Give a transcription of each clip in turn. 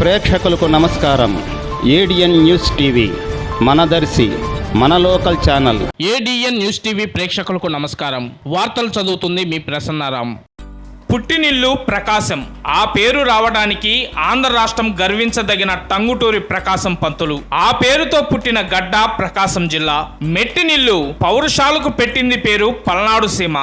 ప్రేక్షకులకు నమస్కారం. ADN news TV మనదర్శి మన local channel. ADN news TV ప్రేక్షకులకు నమస్కారం. వార్తలు చదువుతుంది మీ ప్రసన్నారాం. పుట్టినిల్లు ప్రకాశం. ఆ పేరు రావడానికి ఆంధ్ర రాష్ట్రం గర్వించదగిన టంగుటూరి ప్రకాశం పంతులు. ఆ పేరుతో పుట్టిన గడ్డ ప్రకాశం జిల్లా. మెట్టినిల్లు పౌరుషాలకు పెట్టింది పేరు పల్నాడు సీమ.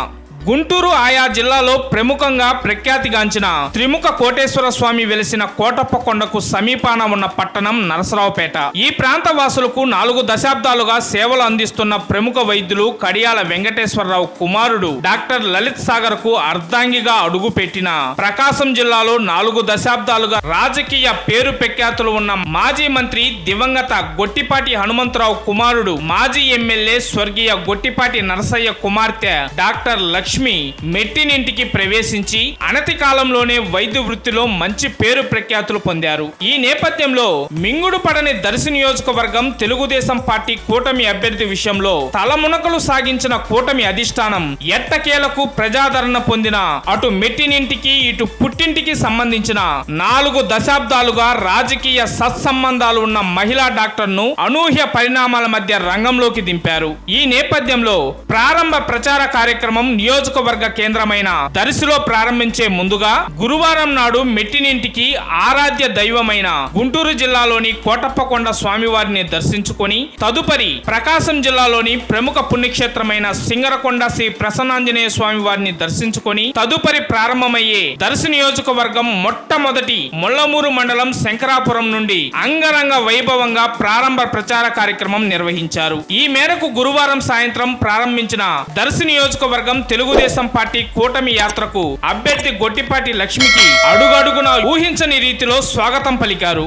గుంటూరు ఆయా జిల్లాలో ప్రముఖంగా ప్రఖ్యాతిగాంచిన త్రిముఖ కోటేశ్వర స్వామి వెలిసిన కోటప్ప కొండకు సమీపాన ఉన్న పట్టణం నరసరావుపేట. ఈ ప్రాంత వాసులకు నాలుగు దశాబ్దాలుగా సేవలు అందిస్తున్న ప్రముఖ వైద్యులు కడియాల వెంకటేశ్వరరావు కుమారుడు డాక్టర్ లలిత్ సాగర్కు అర్ధాంగిగా అడుగుపెట్టిన. ప్రకాశం జిల్లాలో నాలుగు దశాబ్దాలుగా రాజకీయ పేరు ప్రఖ్యాతులు ఉన్న మాజీ మంత్రి దివంగత గొట్టిపాటి హనుమంతరావు కుమారుడు మాజీ ఎమ్మెల్యే స్వర్గీయ గొట్టిపాటి నరసయ్య కుమార్తె డాక్టర్ లక్ష్మి లక్ష్మి మెట్టినింటికి ప్రవేశించి అనతి కాలంలోనే వైద్య వృత్తిలో మంచి పేరు ప్రఖ్యాతులు పొందారు. ఈ నేపథ్యంలో మింగుడు పడని దర్శి నియోజకవర్గం తెలుగుదేశం పార్టీ కూటమి అభ్యర్థి విషయంలో తలమునకలు సాగించిన కూటమి అధిష్టానం ఎట్టకేలకు ప్రజాదరణ పొందిన అటు మెట్టినింటికి ఇటు పుట్టింటికి సంబంధించిన నాలుగు దశాబ్దాలుగా రాజకీయ సత్సంబంధాలు ఉన్న మహిళా డాక్టర్ను అనూహ్య పరిణామాల మధ్య రంగంలోకి దింపారు. ఈ నేపథ్యంలో ప్రారంభ ప్రచార కార్యక్రమం నియోజకవర్గ కేంద్రమైన దర్శిలో ప్రారంభించే ముందుగా గురువారం నాడు మెట్టినింటికి ఆరాధ్య దైవమైన గుంటూరు జిల్లాలోని కోటప్పకొండ స్వామివారిని దర్శించుకొని తదుపరి ప్రకాశం జిల్లాలోని ప్రముఖ పుణ్యక్షేత్రమైన సింగరకొండ శ్రీ ప్రసన్నాంజనేయ స్వామి వారిని దర్శించుకొని తదుపరి ప్రారంభమయ్యే దర్శి నియోజకవర్గం మొట్టమొదటి ముళ్ళమూరు మండలం శంకరాపురం నుండి అంగరంగ వైభవంగా ప్రారంభ ప్రచార కార్యక్రమం నిర్వహించారు. ఈ మేరకు గురువారం సాయంత్రం ప్రారంభించిన దర్శి నియోజకవర్గం తెలుగు తెలుగుదేశం పార్టీ కూటమి యాత్రకు అభ్యర్థి గొట్టిపాటి లక్ష్మికి అడుగడుగున ఊహించని రీతిలో స్వాగతం పలికారు.